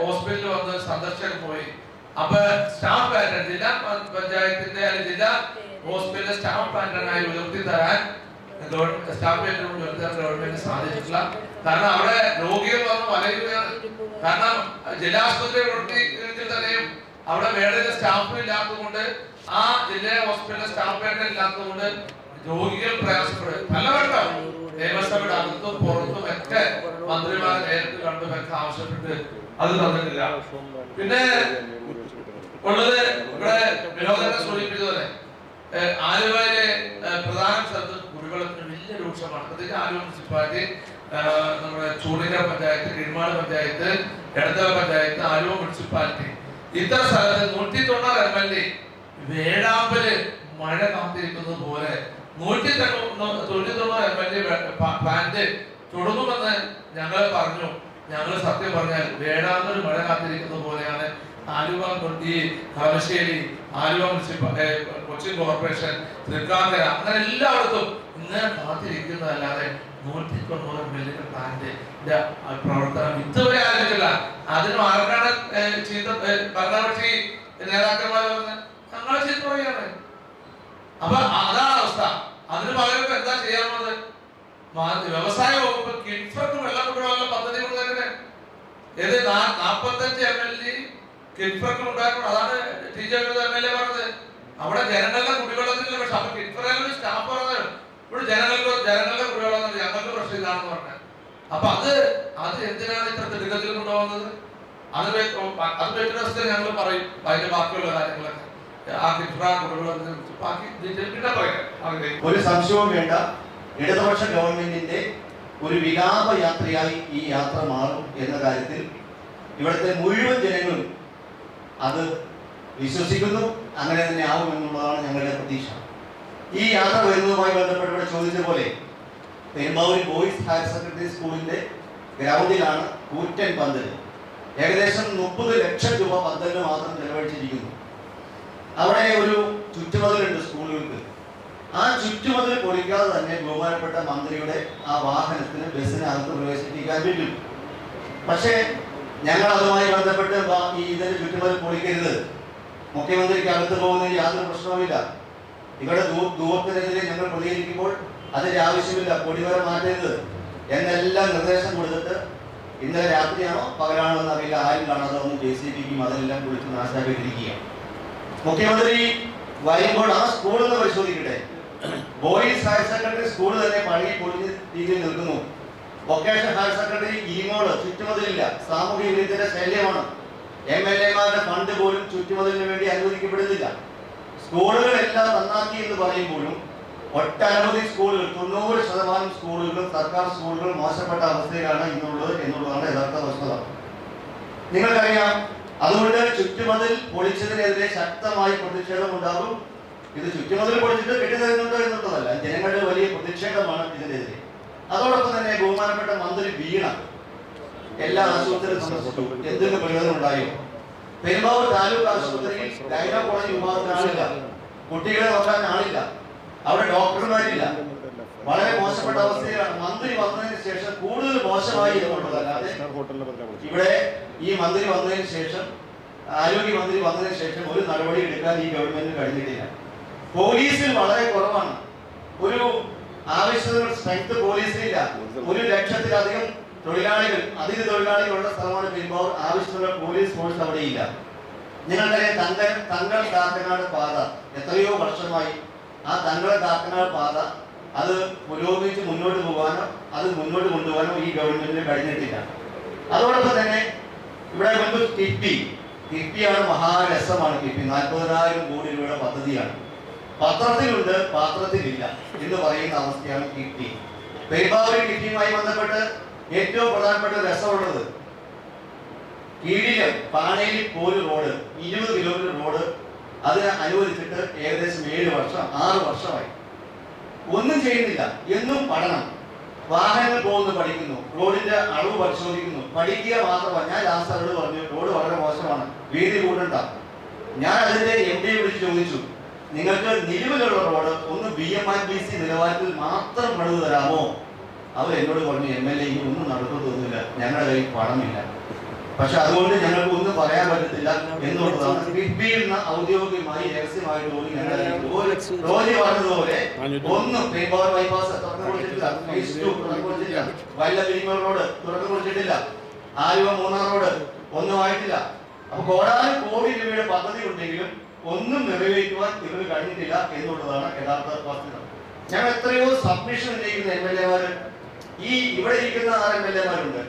ഹോസ്പിറ്റലിൽ വന്ന് സന്ദർശകൻ പോയി. അപ്പൊ സ്റ്റാഫ് പാറ്റേൺ ജില്ലാ പഞ്ചായത്തിന്റെ അല്ലെങ്കിൽ ജില്ലാ ഹോസ്പിറ്റലിലെ സ്റ്റാഫ് പാറ്റേണായി ഉയർത്തി തരാൻ സ്റ്റാഫ് പാറ്റേൺ ഉയർത്തി തരാൻ ഗവൺമെന്റ് സാധിച്ചിട്ടില്ല. കാരണം അവിടെ രോഗികൾ വന്ന് വലയുകയാണ്. കാരണം ജില്ലാ ആശുപത്രി പ്രവർത്തിക്കുന്നതിൽ തന്നെയും അവിടെ വേറെ സ്റ്റാഫ് ഇല്ലാത്തതുകൊണ്ട് ആ ജില്ലാ ഹോസ്പിറ്റലിലെ സ്റ്റാഫ് പാറ്റേൺ ഇല്ലാത്തതുകൊണ്ട് രോഗികൾ പ്രയാസപ്പെടും പലവട്ടം നിയമസഭയുടെ അകത്തും പുറത്തും ഒക്കെ മന്ത്രിമാർ നേരിട്ട് കണ്ടും ഒക്കെ ആവശ്യപ്പെട്ട് അത് തന്നിട്ടില്ല. പിന്നെ ഉള്ളത് ഇവിടെ വിനോദനെ സൂചിപ്പിച്ചതുപോലെ ആലുവയിലെ പ്രധാന സ്ഥലത്ത് കുടിവെള്ളത്തിന് വലിയ രൂക്ഷമാണ്. പ്രത്യേകിച്ച് ആലുവ മുനിസിപ്പാലിറ്റി നമ്മുടെ ചൂടിക്കര പഞ്ചായത്ത് കിഴിമാട് പഞ്ചായത്ത് എടത്തല പഞ്ചായത്ത് ആലുവ മുനിസിപ്പാലിറ്റി. ഇത്ര സ്ഥലത്ത് നൂറ്റി തൊണ്ണൂറ് എം എൽ എ വേഴാമ്പൽ മഴ കാത്തിരിക്കുന്നത് പോലെ നൂറ്റി തൊണ്ണൂറ് തൊണ്ണൂറ്റി തൊണ്ണൂറ് എം എൽ എ പ്ലാന്റ് തുടങ്ങുമെന്ന് ഞങ്ങൾ പറഞ്ഞു. ഞങ്ങൾ സത്യം പറഞ്ഞാൽ വേഴാമ്പൽ മഴ കാത്തിരിക്കുന്നത് പോലെയാണ് ആലുവ കൊണ്ടി കളമശ്ശേരി ആലുവ മുനിസിപ്പ ഏ, കൊച്ചിൻ കോർപ്പറേഷൻ തൃക്കാക്കര അങ്ങനെ എല്ലായിടത്തും ഇങ്ങനെ കാത്തിരിക്കുന്നതല്ലാതെ നൂറ്റി തൊണ്ണൂറ് മില്യൺ പ്ലാന്റ് പ്രവർത്തനം ഇതുവരെ ആരംഭിച്ചില്ല അതിന് ആർക്കാണ് ചീത്ത ഭരണകക്ഷി നേതാക്കന്മാർ ഞങ്ങളെ ചീത്ത പറയാണ് അപ്പൊ അതാണ് അവസ്ഥ. അതിന് പകരം എന്താ ചെയ്യാറുള്ളത് വ്യവസായ വകുപ്പ് കിൻഫ്രക്ക് വെള്ളം കൊണ്ടുപോകാനുള്ള പദ്ധതി കൊണ്ടുവരുന്നത് ഏത് നാ- നാപ്പത്തഞ്ച് എം എൽ എ അതാണ് എ പറഞ്ഞത്. അവിടെ ജനങ്ങളുടെ പക്ഷെ അപ്പൊ സ്റ്റാഫ് പറഞ്ഞത് ഇവിടെ ജനങ്ങളുടെ ജനങ്ങളുടെ കുടിവെള്ളം ഞങ്ങൾക്ക് പ്രശ്നം ഇതാണെന്ന് പറഞ്ഞത് അപ്പൊ അത് അത് എന്തിനാണ് ഇത്ര തിടുക്കത്തിൽ കൊണ്ടുപോകുന്നത്? അത് അത് പറ്റുന്ന ഞങ്ങൾ പറയും. അതിന്റെ ബാക്കിയുള്ള കാര്യങ്ങളൊക്കെ. ഒരു സംശയവും വേണ്ട. ഇടതുപക്ഷ ഗവൺമെന്റിന്റെ ഒരു വിലാപ യാത്രയായി ഈ യാത്ര മാറും എന്ന കാര്യത്തിൽ ഇവിടുത്തെ മുഴുവൻ ജനങ്ങളും അത് വിശ്വസിക്കുന്നു. അങ്ങനെ തന്നെ ആവും എന്നുള്ളതാണ് ഞങ്ങളുടെ പ്രതീക്ഷ. ഈ യാത്ര വരുന്നതുമായി ബന്ധപ്പെട്ട് ഇവിടെ ചോദിച്ച പോലെ പെരുമ്പാവൂർ ബോയ്സ് ഹയർ സെക്കൻഡറി സ്കൂളിന്റെ ഗ്രൗണ്ടിലാണ് കൂറ്റൻ പന്തൽ ഏകദേശം മുപ്പത് ലക്ഷം രൂപ പന്തലിന് മാത്രം ചെലവഴിച്ചിരിക്കുന്നു. അവിടെ ഒരു ചുറ്റുമതിലുണ്ട് സ്കൂളുകൾക്ക്. ആ ചുറ്റുമതിൽ പൊളിക്കാതെ തന്നെ ബഹുമാനപ്പെട്ട മന്ത്രിയുടെ ആ വാഹനത്തിന് ബസ്സിനകത്ത് പ്രവേശിപ്പിക്കാൻ പറ്റും. പക്ഷേ ഞങ്ങൾ അതുമായി ബന്ധപ്പെട്ട് ഈ ഇതിന് ചുറ്റുമതിൽ പൊളിക്കരുത്. മുഖ്യമന്ത്രിക്ക് അകത്ത് പോകുന്നതിന് യാതൊരു പ്രശ്നവുമില്ല. ഇവിടെ ദൂരത്തിനെതിരെ ഞങ്ങൾ പ്രതികരിക്കുമ്പോൾ അതിന്റെ ആവശ്യമില്ല പൊടിവരെ മാറ്റരുത് എന്നെല്ലാം നിർദ്ദേശം കൊടുത്തിട്ട് ഇന്നലെ രാത്രിയാണോ പകലാണോ എന്നറിയില്ല ആരും കാണാതെ ഒന്ന് ജെ സി ബിക്കും അതെല്ലാം കുളിച്ച് നാശാക്കിയിട്ടിരിക്കുകയാണ്. മുഖ്യമന്ത്രി വരുമ്പോൾ ആ സ്കൂൾ പരിശോധിക്കട്ടെ. ബോയ്സ് ഹയർ സെക്കൻഡറി സ്കൂൾ തന്നെ പഴകി പൊളിഞ്ഞ രീതിയിൽ നിൽക്കുന്നു. വൊക്കേഷണൽ ഹയർ സെക്കൻഡറി മോൾ ചുറ്റുമതിലില്ല. സാമൂഹ്യ വിരുദ്ധന്റെ ശല്യമാണ്. എം എൽ എമാരുടെ ഫണ്ട് പോലും ചുറ്റുമതിലിന് വേണ്ടി അനുവദിക്കപ്പെടുന്നില്ല. സ്കൂളുകളെല്ലാം നന്നാക്കി എന്ന് പറയുമ്പോഴും ഒട്ടനവധി സ്കൂളുകൾ തൊണ്ണൂറ് ശതമാനം സ്കൂളുകളും സർക്കാർ സ്കൂളുകൾ മോശപ്പെട്ട അവസ്ഥയിലാണ് ഇന്നുള്ളത് എന്നുള്ളതാണ് യഥാർത്ഥ വസ്തുത. നിങ്ങൾക്കറിയാം അതുകൊണ്ട് ചുറ്റുമതിൽ പൊളിച്ചതിനെതിരെ ശക്തമായി പ്രതിഷേധം ഉണ്ടാകും ഇത് ചുറ്റുമതിൽ പൊളിച്ചിട്ട് കെട്ടിത്തരുന്നുണ്ടോ എന്നുള്ളതല്ല ജനങ്ങളുടെ വലിയ പ്രതിഷേധമാണ് ഇതിനെതിരെ. അതോടൊപ്പം തന്നെ ബഹുമാനപ്പെട്ട മന്ത്രി വീണ എല്ലാ ആശുപത്രിയിലും സന്ദർശിച്ചു എന്തെങ്കിലും പ്രയോജനം ഉണ്ടായോ? പെരുമ്പാവൂർ താലൂക്ക് ആശുപത്രിയിൽ ഗൈനോ കോളേജ് വിഭാഗത്തിന് കുട്ടികളെ നോക്കാൻ ആളില്ല. അവിടെ ഡോക്ടർമാരില്ല. വളരെ മോശപ്പെട്ട അവസ്ഥയിലാണ്. മന്ത്രി വന്നതിന് ശേഷം കൂടുതൽ മോശമായി ഇവിടെ ഈ മന്ത്രി വന്നതിന് ശേഷം ആരോഗ്യ മന്ത്രി വന്നതിന് ശേഷം ഒരു നടപടി എടുക്കാൻ ഈ ഗവൺമെന്റിന് കഴിഞ്ഞിട്ടില്ല. പോലീസിൽ വളരെ കുറവാണ്. ഒരു ആവശ്യത്തിനുള്ള സ്ട്രെങ്ത് പോലീസിലില്ല. ഒരു ലക്ഷത്തിലധികം തൊഴിലാളികൾ അതിഥി തൊഴിലാളികളുള്ള സ്ഥലമാണ് പെരുമ്പാവൂർ ആവശ്യത്തിലുള്ള പോലീസ് ഫോഴ്സ് അവിടെ ഇല്ല നിങ്ങളുടെ തങ്കൾ തങ്കൾ കാക്കനാട് പാത എത്രയോ വർഷമായി ആ തങ്കൾ കാക്കനാട് പാത അത് പുരോഗമിച്ച് മുന്നോട്ട് പോകാനോ അത് മുന്നോട്ട് കൊണ്ടുപോകാനോ ഈ ഗവൺമെന്റിന് കഴിഞ്ഞിട്ടില്ല. അതോടൊപ്പം തന്നെ ഇവിടെ മുൻപ് കിഫ്ബി കിഫ്ബിയാണ് മഹാരസമാണ് കിഫ്ബി നാൽപ്പതിനായിരം കോടി രൂപയുടെ പദ്ധതിയാണ്. പത്രത്തിലുണ്ട് പാത്രത്തിലില്ല എന്ന് പറയുന്ന അവസ്ഥയാണ് കിഫ്ബി പെരുമ്പാവൂർ കിഫ്ബിയുമായി ബന്ധപ്പെട്ട് ഏറ്റവും പ്രധാനപ്പെട്ട രസമുള്ളത് കീഴിൽ പാണയിൽ പോലും റോഡ് ഇരുപത് കിലോമീറ്റർ റോഡ് അതിനെ അനുവദിച്ചിട്ട് ഏകദേശം ഏഴ് വർഷം ആറ് വർഷമായി. ഒന്നും ചെയ്യുന്നില്ല. എന്നും പഠനം. വാഹനങ്ങൾ പോകുന്നു പഠിക്കുന്നു. റോഡിന്റെ അളവ് പരിശോധിക്കുന്നു. പഠിക്കുക മാത്രമല്ല ഞാൻ ലാസ്റ്റ് അവരോട് പറഞ്ഞു റോഡ് വളരെ മോശമാണ്. വീതി കൂടണ്ട. ഞാൻ അതിന്റെ എം ഡി വിളിച്ച് ചോദിച്ചു. നിങ്ങൾക്ക് നിലവിലുള്ള റോഡ് ഒന്ന് B M R B C നിലവാരത്തിൽ മാത്രം പണിത് തരാമോ? അവർ എന്നോട് പറഞ്ഞു എം എൽ എ ഒന്നും നടക്കത്തൊന്നുമില്ല ഞങ്ങളുടെ കയ്യിൽ പണമില്ല. പക്ഷെ അതുകൊണ്ട് ഞങ്ങൾക്ക് ഒന്നും പറയാൻ പറ്റത്തില്ല എന്നുള്ളതാണ്. കിഫ്ബിയിൽ നിന്ന് ഔദ്യോഗികമായി രഹസ്യമായിട്ട് പോലും ഞങ്ങൾ പറഞ്ഞതുപോലെ ഒന്ന് കൊടുത്തിട്ടില്ല. വല്ല റോഡ് തുറന്നു കൊടുത്തിട്ടില്ല. ആലുവ മൂന്നാർ റോഡ് ഒന്നും ആയിട്ടില്ല. അപ്പൊ കോടാനും കോടി രൂപയുടെ പദ്ധതി ഉണ്ടെങ്കിലും ഒന്നും നിറവേറ്റുവാൻ ഇവർ കഴിഞ്ഞിട്ടില്ല എന്നുള്ളതാണ് യഥാർത്ഥ വസ്തുത ഞങ്ങൾ എത്രയോ സബ്മിഷൻ ഉന്നയിക്കുന്ന എം എൽ എമാര് ഈ ഇവിടെ ഇരിക്കുന്ന ആറ് എം എൽ എമാരുണ്ട്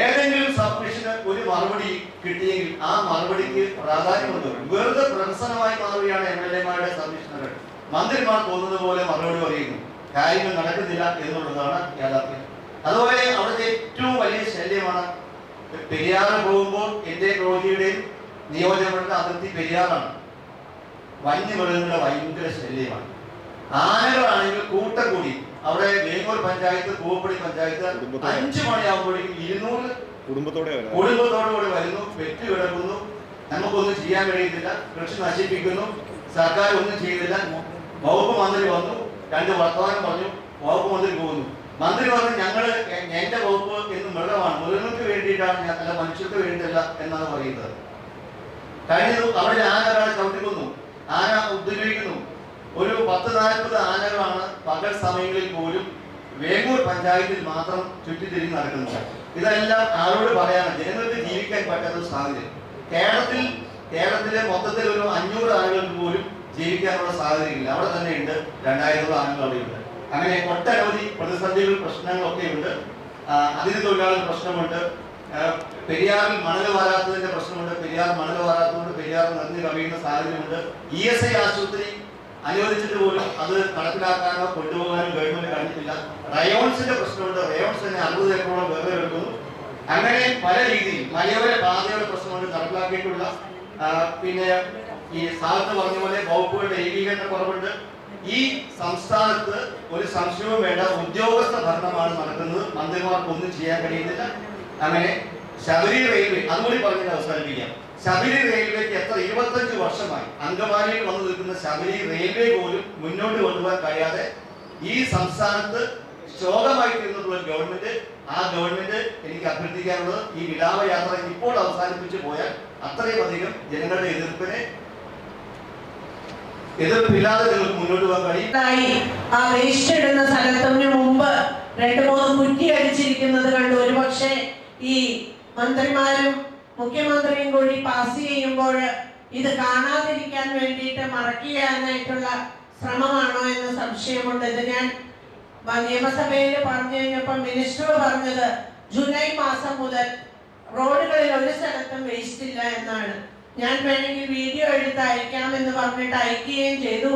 ഏതെങ്കിലും സബ്മിഷന് ഒരു മറുപടി കിട്ടിയെങ്കിൽ ആ മറുപടിക്ക് പ്രാധാന്യമുണ്ട്. വെറുതെ പ്രഹസനമായി മാറുകയാണ് എം എൽ എമാരുടെ സബ്മിഷനുകൾ മന്ത്രിമാർ തോന്നുന്നത് പോലെ മറുപടി പറയുന്നു. കാര്യങ്ങൾ നടക്കുന്നില്ല എന്നുള്ളതാണ് യാഥാർത്ഥ്യം. അതുപോലെ അവിടുത്തെ ഏറ്റവും വലിയ ശല്യമാണ് പെരിയാറ് പോകുമ്പോൾ എന്റെ രോഗിയുടെയും നിയോജകരുടെ അതിർത്തി പെരിയാറാണ്. വന്യമൃഗങ്ങളുടെ ഭയങ്കര ശല്യമാണ്. ആനകളാണെങ്കിൽ കൂട്ടം കൂടി. അവിടെ വേങ്ങൂർ പഞ്ചായത്ത് പൂവപ്പടി പഞ്ചായത്ത് അഞ്ചു മണിയാകുമ്പോഴേക്കും ഇരുന്നൂറ് കുടുംബത്തോടെ കുടുംബത്തോടുകൂടി വരുന്നു വെറ്റ് കിടക്കുന്നു നമുക്കൊന്നും ചെയ്യാൻ കഴിയുന്നില്ല. കൃഷി നശിപ്പിക്കുന്നു. സർക്കാർ ഒന്നും ചെയ്യുന്നില്ല. വകുപ്പ് മന്ത്രി വന്നു. രണ്ട് വർത്തമാനം പറഞ്ഞു. വകുപ്പ് മന്ത്രി പോകുന്നു. മന്ത്രി പറഞ്ഞു ഞങ്ങൾ എന്റെ വകുപ്പ് എന്ന് മൃഗമാണ്. മൃഗങ്ങൾക്ക് വേണ്ടിയിട്ടാണ് ഞാൻ അല്ല മനുഷ്യർക്ക് വേണ്ടിയല്ല എന്നാണ് പറയുന്നത്. കഴിഞ്ഞ അവിടെ ആന ഒരാളെ ചവിട്ടിക്കുന്നു. ആന ഉപദ്രവിക്കുന്നു ഒരു പത്ത് നാൽപ്പത് ആനകളാണ് പകൽ സമയങ്ങളിൽ പോലും വേങ്ങൂർ പഞ്ചായത്തിൽ മാത്രം ചുറ്റിത്തിരിഞ്ഞ് നടക്കുന്നത്. ഇതെല്ലാം ആരോട് പറയാനാണ് ജനങ്ങൾക്ക് ജീവിക്കാൻ പറ്റാത്ത ഒരു സാഹചര്യം. കേരളത്തിൽ കേരളത്തിലെ മൊത്തത്തിൽ ഒരു അഞ്ഞൂറ് ആളുകൾക്ക് പോലും ജീവിക്കാനുള്ള സാഹചര്യമില്ല. അവിടെ തന്നെ ഉണ്ട് രണ്ടായിരം ആളുകൾ അവിടെയുണ്ട് അങ്ങനെ ഒട്ടനവധി പ്രതിസന്ധികൾ പ്രശ്നങ്ങളൊക്കെ ഉണ്ട്. അതിഥി തൊഴിലാളി പ്രശ്നമുണ്ട്. പെരിയാറിൽ മണൽ വാരാത്തതിന്റെ പ്രശ്നമുണ്ട്. പെരിയാർ മണൽ വാരാത്തതുകൊണ്ട് പെരിയാർ നിറഞ്ഞു കവിയുന്ന സാഹചര്യമുണ്ട്. ഇ എസ് ഐ ആശുപത്രി അനുവദിച്ചിട്ട് പോലും അത് നടപ്പിലാക്കാനോ കൊണ്ടുപോകാനോ ഗവൺമെന്റ് കണ്ടിട്ടില്ല റയോൺസിന്റെ പ്രശ്നമുണ്ട്. റയോൺസ് തന്നെ അറുപത് ഏക്കറോളം വെറുതെ എടുക്കുന്നു അങ്ങനെ പല രീതിയിൽ മലയോര പാതയുടെ പ്രശ്നമുണ്ട് നടപ്പിലാക്കിയിട്ടുള്ള പിന്നെ ഈ സാഹത്ത് പറഞ്ഞ പോലെ വകുപ്പുകളുടെ ഏകീകരണ കുറവുണ്ട്. ഈ സംസ്ഥാനത്ത് ഒരു സംശയവും വേണ്ട ഉദ്യോഗസ്ഥ ഭരണമാണ് നടക്കുന്നത്. മന്ത്രിമാർക്ക് ഒന്നും ചെയ്യാൻ കഴിയുന്നില്ല. അങ്ങനെ ശബരി റെയിൽവേ അതുകൂടി പറഞ്ഞിട്ട് അവസാനിപ്പിക്കാം. ശബരി റെയിൽവേക്ക് എത്ര ഇരുപത്തഞ്ച് വർഷമായി അങ്കമാലിയിൽ വന്നു നിൽക്കുന്ന ശബരി റെയിൽവേ പോലും മുന്നോട്ട് കൊണ്ടുപോകാൻ കഴിയാതെ ഈ സംസ്ഥാനത്ത് ശോകമായി തീർന്നിട്ടുള്ള ഗവൺമെന്റ് ആ ഗവൺമെന്റ് എനിക്ക് അഭ്യർത്ഥിക്കാനുള്ളത് ഈ വിലാപയാത്ര ഇപ്പോൾ അവസാനിപ്പിച്ചു പോയാൽ അത്രയും അധികം ജനങ്ങളുടെ എതിർപ്പിനെ എതിർപ്പില്ലാതെ മുമ്പ് രണ്ട് മൂന്ന് കുറ്റി അടിച്ചിരിക്കുന്നത് കണ്ടു. ഒരുപക്ഷെ ഈ മന്ത്രിമാരും മുഖ്യമന്ത്രിയും കൂടി പാസ് ചെയ്യുമ്പോൾ ഇത് കാണാതിരിക്കാൻ വേണ്ടിയിട്ട് മറയ്ക്കാനായിട്ടുള്ള ശ്രമമാണോ എന്ന സംശയമുണ്ട്. ഇത് ഞാൻ നിയമസഭയിൽ പറഞ്ഞു കഴിഞ്ഞപ്പോൾ മിനിസ്റ്റർ പറഞ്ഞത് ജൂലൈ മാസം മുതൽ റോഡുകളിൽ ഒരു സ്ഥലത്തും വേസ്റ്റ് ഇല്ല എന്നാണ്. ഞാൻ വേണമെങ്കിൽ വീഡിയോ എടുത്ത് അയക്കാമെന്ന് പറഞ്ഞിട്ട് അയക്കുകയും ചെയ്തു.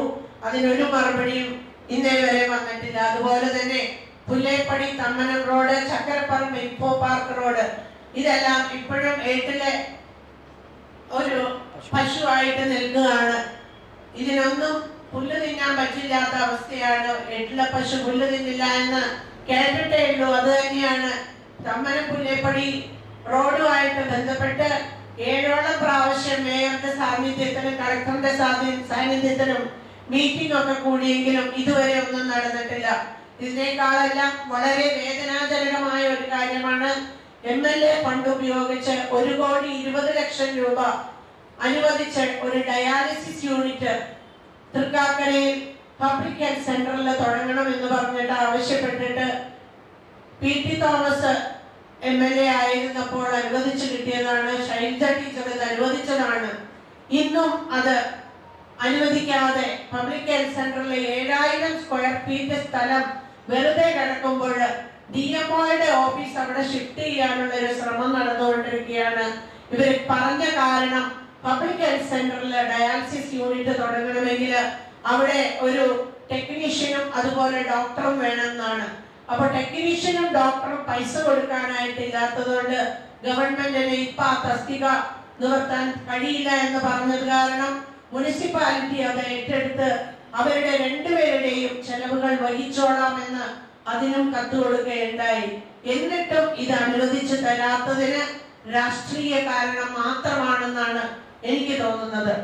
അതിനൊരു മറുപടിയും ഇന്നേ വരെ വന്നിട്ടില്ല. അതുപോലെ തന്നെ Pullepady Thammanam road Chakkaraparambu info park road ഇതെല്ലാം ഇപ്പോഴും വീട്ടിലെ ഒരു പശുവായിട്ട് നിൽക്കുകയാണ്. ഇതിനൊന്നും പുല്ല് തിന്നാൻ പറ്റില്ലാത്ത അവസ്ഥയാണ്. എട്ടിലെ പശു പുല്ല് തിന്നില്ല എന്ന് കേട്ടിട്ടേ ഉള്ളൂ. അത് തന്നെയാണ് തമ്മന പുല്ലേപ്പടി റോഡുമായിട്ട് ബന്ധപ്പെട്ട് ഏഴോളം പ്രാവശ്യം മേയറുടെ സാന്നിധ്യത്തിലും കളക്ടറുടെ സാന്നി- സാന്നിധ്യത്തിലും മീറ്റിംഗ് ഒക്കെ കൂടിയെങ്കിലും ഇതുവരെ ഒന്നും നടന്നിട്ടില്ല. ഇതിനേക്കാളെല്ലാം വളരെ വേദനാജനകമായ ഒരു കാര്യമാണ് എം എൽ എ ഫണ്ട് ഉപയോഗിച്ച് ഒരു കോടി ഇരുപത് ലക്ഷം രൂപ അനുവദിച്ച് ഒരു ഡയാലിസിസ് യൂണിറ്റ് തൃക്കാക്കരയിൽ പബ്ലിക് ഹെൽത്ത് സെന്ററിൽ തുടങ്ങണം എന്ന് പറഞ്ഞിട്ട് ആവശ്യപ്പെട്ടിട്ട് P T Thomas M L A ആയിരുന്നപ്പോൾ അനുവദിച്ചു കിട്ടിയതാണ്. ഷൈൽജ ടീച്ചർ ഇത് അനുവദിച്ചതാണ്. ഇന്നും അത് അനുവദിക്കാതെ പബ്ലിക് ഹെൽത്ത് സെന്ററിലെ ഏഴായിരം സ്ക്വയർ ഫീറ്റ് സ്ഥലം വെറുതെ കിടക്കുമ്പോൾ ഡി ഓഫീസ് അവിടെ ഷിഫ്റ്റ് ചെയ്യാനുള്ള ഒരു ശ്രമം നടന്നുകൊണ്ടിരിക്കുകയാണ്. ഇവർ പറഞ്ഞ കാരണം പബ്ലിക് ഹെൽത്ത് സെന്ററിൽ ഡയാലിസിസ് യൂണിറ്റ് തുടങ്ങണമെങ്കിൽ അവിടെ ഒരു ടെക്നീഷ്യനും അതുപോലെ ഡോക്ടറും വേണമെന്നാണ്. അപ്പൊ ടെക്നീഷ്യനും ഡോക്ടറും പൈസ കൊടുക്കാനായിട്ട് ഇല്ലാത്തതുകൊണ്ട് ഗവൺമെന്റിന് ഇപ്പൊ ആ തസ്തിക നിവർത്താൻ കഴിയില്ല എന്ന് പറഞ്ഞത് കാരണം മുനിസിപ്പാലിറ്റി അത് ഏറ്റെടുത്ത് അവരുടെ രണ്ടുപേരുടെയും ചെലവുകൾ വഹിച്ചോളാമെന്ന് അതിനും കത്ത് കൊടുക്കുകയുണ്ടായി എന്നിട്ടും ഇത് അനുവദിച്ചു തരാത്തതിന് രാഷ്ട്രീയ കാരണം മാത്രമാണെന്നാണ് എനിക്ക് തോന്നുന്നത്.